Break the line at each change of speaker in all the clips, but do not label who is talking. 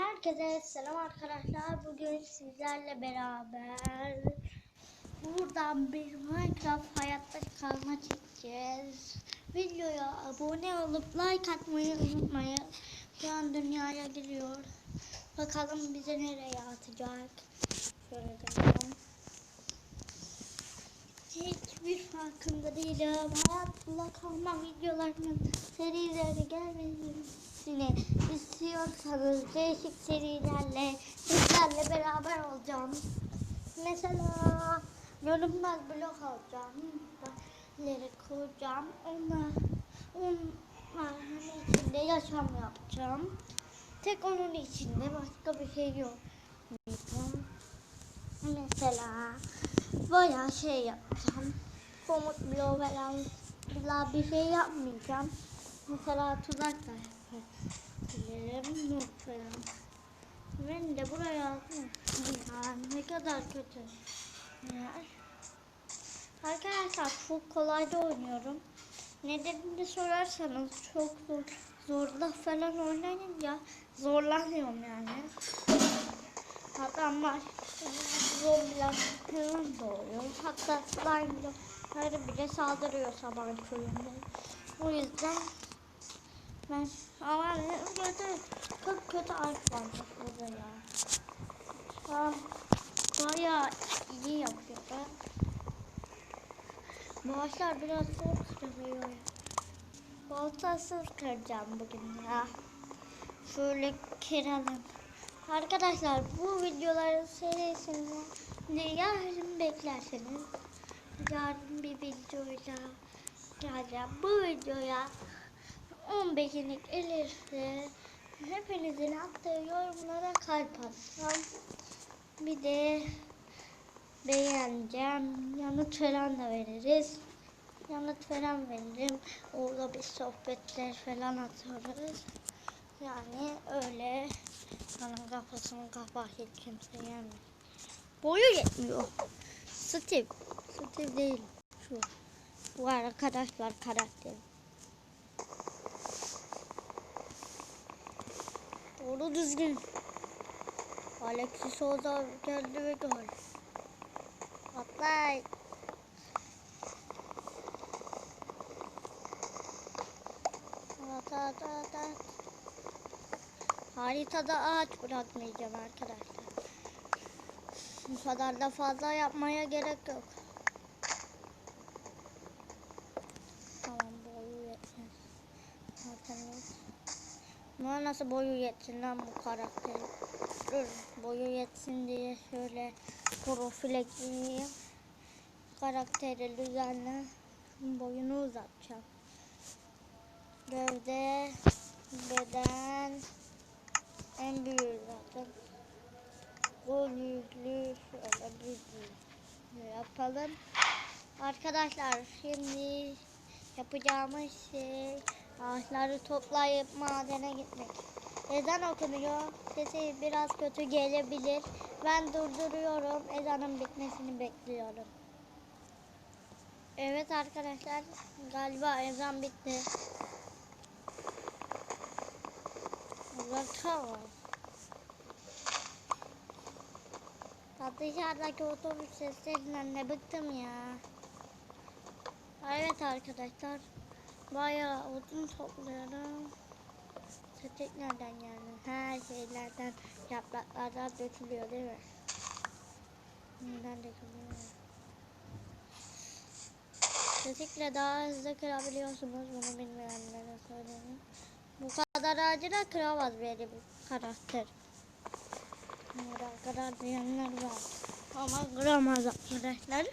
Herkese selam arkadaşlar. Bugün sizlerle beraber buradan bir Minecraft hayatta kalma çekeceğiz. Videoya abone olup like atmayı unutmayın. Şu an dünyaya giriyor. Bakalım bize nereye atacak. Şöyle dönelim. Hiçbir farkında değilim. Hayatta kalma videolarının serileri gelmesini istiyorsanız değişik serilerle sizlerle beraber olacağım. Mesela görünmez blok alacağım. Leri kuracağım. Onlar, onların içinde yaşam yapacağım. Tek onun içinde başka bir şey yok. Mesela bayağı şey yapacağım. Komut bloğu falan bir şey yapmayacağım. Mesela tuzak da yapabilirim. Not falan. Ben de buraya atmışım. Ya ne kadar kötü. Ya. Arkadaşlar çok kolay da oynuyorum. Nedenini sorarsanız çok zor, zorla falan oynayınca zorlanıyorum yani. Adamlar zombiler falan doğuyor. Hatta slime'ları bile saldırıyor sabah köyünde. O yüzden ben ama kötü çok kötü var burada ya. Tamam. Bayağı iyi yapıyor. Bu ağaçlar biraz zor kırılıyor. Baltasız kıracağım bugün ya. Şöyle kıralım. Arkadaşlar bu videoların serisinde yarın beklerseniz yarın bir videoyla geleceğim. Bu videoya 10 beğenilik gelirse hepinizin attığı yorumlara kalp atacağım. Bir de beğeneceğim. Yanıt falan da veririz. Yanıt falan veririm. Orada bir sohbetler falan atıyoruz. Yani öyle bana kafasını kafa hiç kimse yemez. Boyu yetmiyor. Steve. Steve değil. Şu. Bu arkadaşlar karakter. Doğru düzgün. Alexis Souza geldi ve gol. Atlay. At at at at. Haritada ağaç bırakmayacağım arkadaşlar. Bu kadar da fazla yapmaya gerek yok. Tamam boyu yetmez. Zaten yok. Buna nasıl boyu yetsin lan bu karakteri? Dur boyu yetsin diye şöyle profil ekleyeyim. Karakteri düzenle boyunu uzatacağım. Gövde, beden, en büyüğü zaten. Bu büyüklüğü şöyle büyüklüğü yapalım. Arkadaşlar şimdi yapacağımız şey ağaçları toplayıp madene gitmek. Ezan okunuyor. Sesi biraz kötü gelebilir. Ben durduruyorum. Ezanın bitmesini bekliyorum. Evet arkadaşlar galiba ezan bitti. Bakalım. Dışarıdaki otobüs seslerinden ne bıktım ya. Evet arkadaşlar. Bayağı odun topluyorum. Çiçek nereden yani? Her şeylerden, yapraklardan dökülüyor değil mi? Neden dökülüyor? Tetikle daha hızlı kırabiliyorsunuz. Bunu bilmeyenlere söyleyeyim. Bu kadar da kıramaz benim karakter. Bu kadar diyenler var. Ama kıramaz arkadaşlar.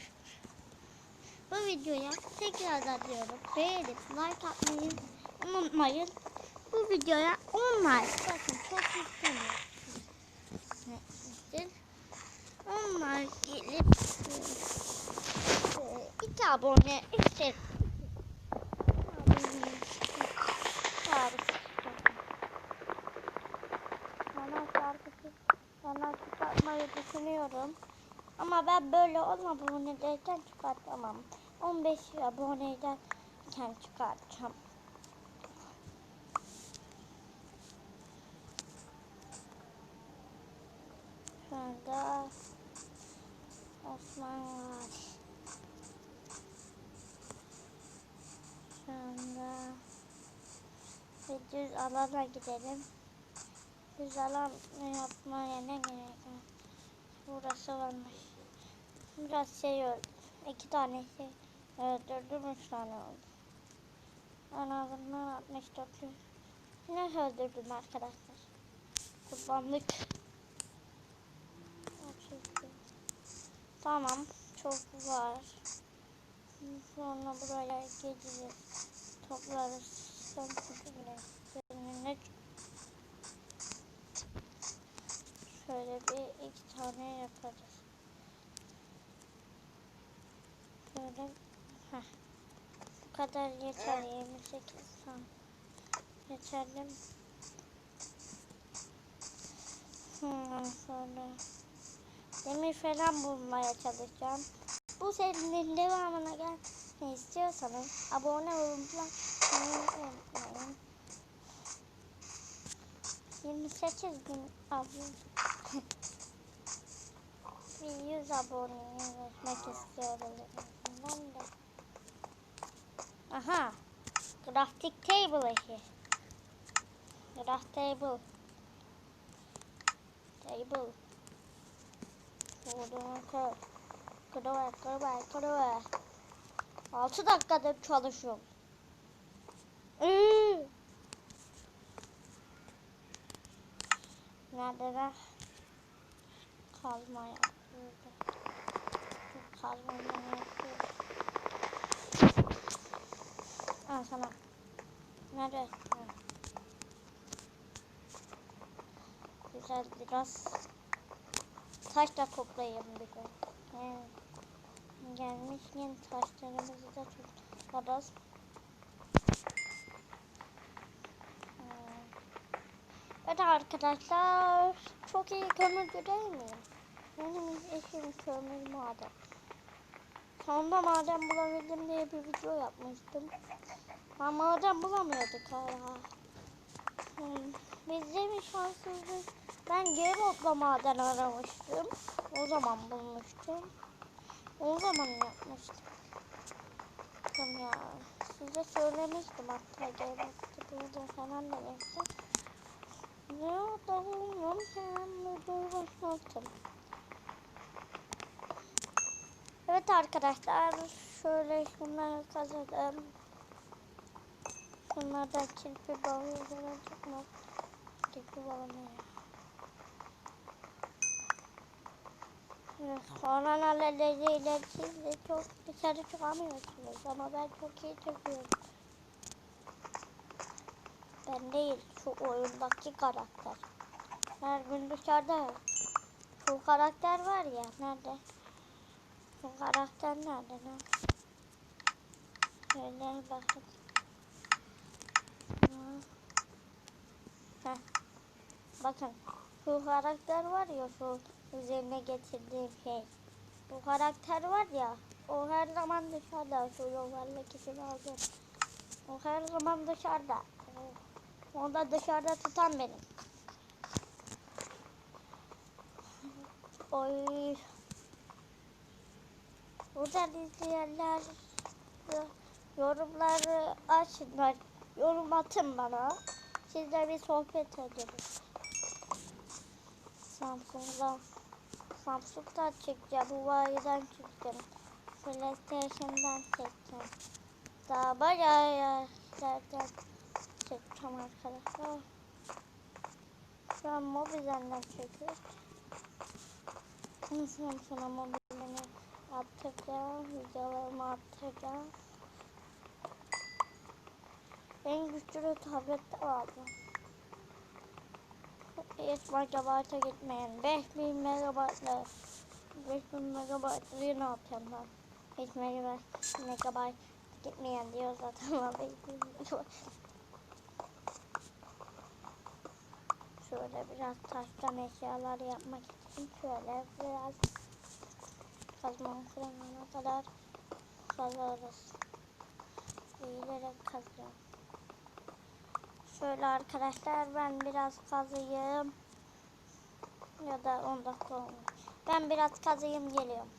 Bu videoya tekrardan diyorum. Beğenip like atmayı unutmayın. Bu videoya 10 like. Bakın çok. Ne 10 like gelip e, iki abone işte Bana şarkısı bana çıkartmayı düşünüyorum. Ama ben böyle 10 abonedeyken çıkartamam. 15 aboneyken çıkartacağım. Kenarda Osman var. Şu anda bir düz alana gidelim. Düz alan yapmaya ne gerek var? Burası varmış. Biraz şey öldü. İki tane şey öldürdüm. Üç tane oldu. En azından 64 Yine öldürdüm arkadaşlar. Kullandık. Tamam. Çok var. Sonra buraya geliriz. Toplarız. Sonra ne Şöyle bir iki tane yaparız. Böyle heh. Bu kadar yeter 28 tam. Yeterli. Hmm, sonra demir falan bulmaya çalışacağım. Bu serinin devamına gelmeyi istiyorsanız abone olun. Like unutmayın. 28 bin abone. Bir 100 aboneye ulaşmak istiyorum. Ben de. Aha. Graphic table işi. Graph table. Table. Buradan kır. Kırıver, kırıver, kırıver. 6 dakikadır çalışıyorum. Iıı. Neredeler? Kazma yapıyordu. Kazma yapıyor. Al sana. Nerede? Güzel biraz taş da toplayayım bir de. He. Gelmişken taşlarımızı da toplarız. Arkadaşlar çok iyi değil mi? Benim eşim kömür maden. Sonunda maden bulabildim diye bir video yapmıştım. Ama maden bulamıyorduk hala. Hmm. Bizde bir şanssızlık. Ben Gerob'la maden aramıştım. O zaman bulmuştum. O zaman yapmıştım. Ya. Size söylemiştim hatta Gerob'da burada falan da yaptım. Evet arkadaşlar şöyle şunları kazıdım. Şunlardan kirpi balığı çıkmaz. Kirpi balığı Evet, korona nedeniyle siz de çok dışarı çıkamıyorsunuz ama ben çok iyi çıkıyorum. Ben değil, şu oyundaki karakter. Her gün dışarıda. Şu karakter var ya, nerede? Şu karakter nerede lan? Şöyle bakın. Heh. Bakın, şu karakter var ya, şu üzerine getirdiğim şey. Bu karakter var ya, o her zaman dışarıda. Şu yuvarlak ikisini alacağım. O her zaman dışarıda. Onu da dışarıda tutan benim. Oy. Buradan izleyenler yorumları açın. Yorum atın bana. Sizle bir sohbet edelim. Samsung'dan Samsung'dan çekeceğim. Huawei'den çekeceğim. PlayStation'dan çekeceğim. Daha bayağı yerlerden çekeceğim arkadaşlar. Şu an mobilden çekiyoruz. Nasıl sonra mobilini atacağım. Videolarımı atacağım. En güçlü tablette vardı. 5 megabayta gitmeyen 5000 megabaytla 5000 megabaytlı ne yapacağım ben? 5 megabayt, megabayt gitmeyen diyor zaten ama 5000 megabayt. Şöyle biraz taştan eşyalar yapmak şöyle biraz kazma kırmana kadar kazarız. Eğilerek kazıyorum. Şöyle arkadaşlar ben biraz kazıyım. Ya da 10 dakika olmuş. Ben biraz kazayım geliyorum.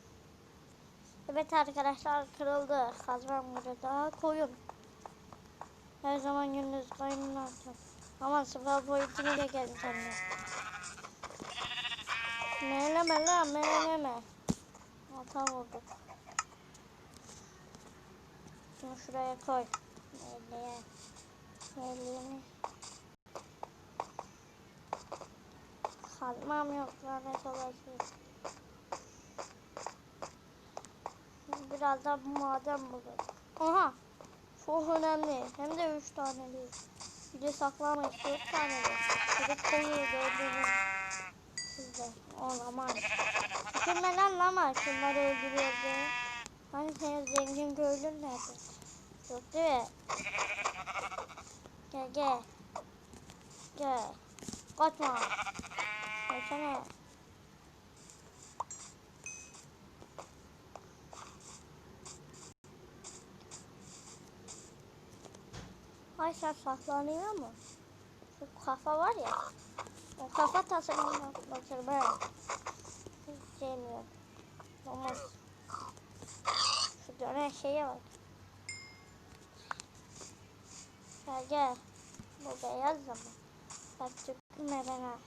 Evet arkadaşlar kırıldı. Kazmam burada koyun. Her zaman gündüz koyunun atıyor. Aman sıfır boyutunu da geldi sende. Meyleme lan meyleme. Ata vurduk. Şunu şuraya koy. Meyleye. Meyleyeni. Kazmam yok lanet olası. Birazdan maden buluruz. Aha. Çok önemli. Hem de üç tane değil. Bir de saklamayız. Dört tane de. Bir de koyu gördüğünüz. Olamaz. Şunlar lan lama. Şunları öldürüyordu. Hani senin zengin köylün nerede? Yok değil mi? Gel gel. Gel. Kaçma. Kaçsana. Ay sen saklanıyor mu? Şu kafa var ya. Kafa tasarımına bakıyorum ben. Hiç sevmiyorum. Olmaz. Şu dönen şeye bak. Gel gel. Bu beyaz ama. Bak tükürme bana.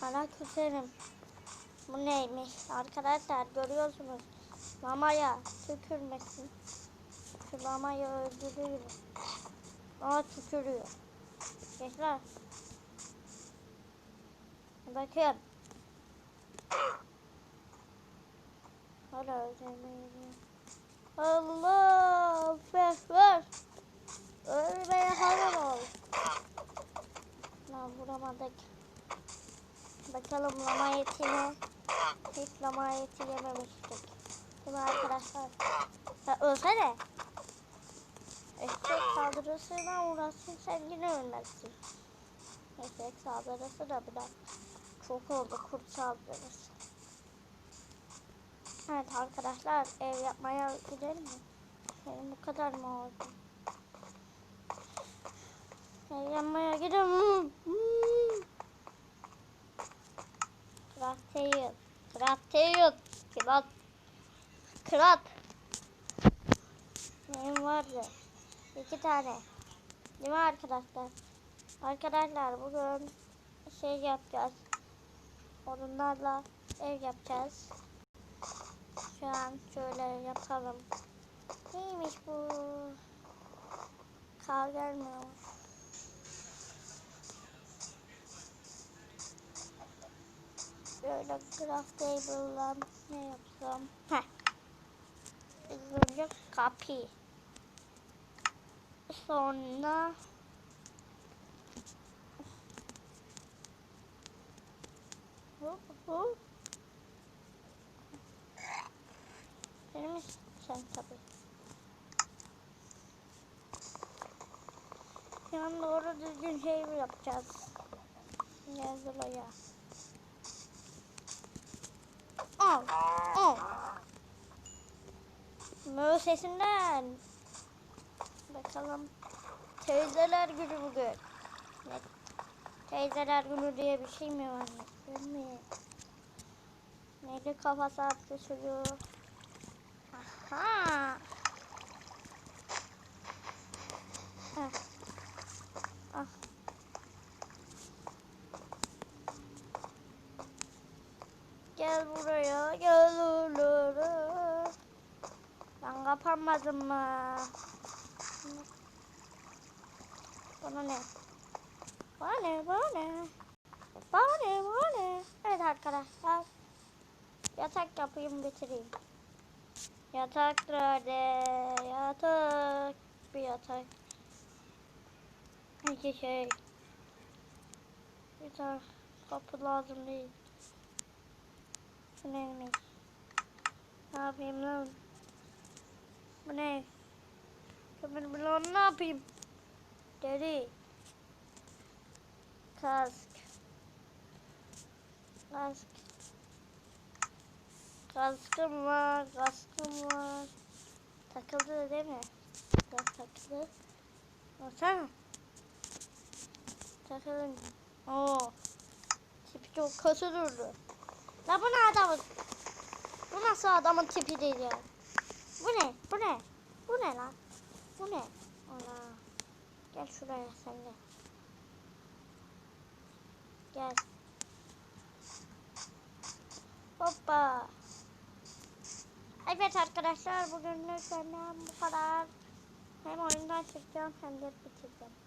Sana küserim. Bu neymiş? Arkadaşlar görüyorsunuz. Lamaya tükürmesin. Şu lamayı öldürüyorum. Aa tükürüyor. Gençler. Bakın. Hala öldürmeyi. Allah! Ver ver. Ölmeye hazır ol. Lan vuramadık. Bakalım lama etini. Hiç lama eti yememiştik. Değil mi arkadaşlar? Ya ölsene. Eşek saldırısına uğrasın sen yine ölmezsin. Eşek saldırısı da biraz çok oldu kurt saldırısı. Evet arkadaşlar ev yapmaya gidelim mi? Benim bu kadar mı oldu? Ev yapmaya gidelim. Krateyut. Krateyut. Krat. Krat. Neyim vardı? İki tane. Değil mi arkadaşlar? Arkadaşlar bugün şey yapacağız. Onlarla ev yapacağız. Şu an şöyle yapalım. Neymiş bu? Kar gelmiyor. Böyle craft table'la ne yapsam? Heh. İlk önce kapı. Sonra Benim sen tabii. Şu doğru düzgün şey mi yapacağız? Yazılı ya. Al, al. Mö sesinden. Bakalım. Teyzeler günü bugün. Teyzeler günü diye bir şey mi var? Mi? Neydi kafası attı çocuğu? Aha. Ah. Gel buraya, gel buraya. Ben kapamadım mı? Bana ne? Bana ne? Bana ne? Bana ne? Bana ne? Evet arkadaşlar. Yatak yapayım bitireyim. Yatak nerede? Yatak. Bir yatak. İki şey. Bir tane kapı lazım değil. Bu neymiş? Ne yapayım lan? Bu ne? Kömür bloğunu ne yapayım? Deri. Kask. Kask. Kaskım var, kaskım var. Takıldı değil mi? Kask takıldı. Baksana. Takılın. Oo. Tipi çok kötü durdu. La bu ne adamın? Bu nasıl adamın tipi değil ya? Bu ne? Bu ne? Bu ne lan? Bu ne? Ana. Gel şuraya sen de. Gel. Hoppa. Evet arkadaşlar bugünlük benden bu kadar. Hem oyundan çıkacağım hem de bitireceğim.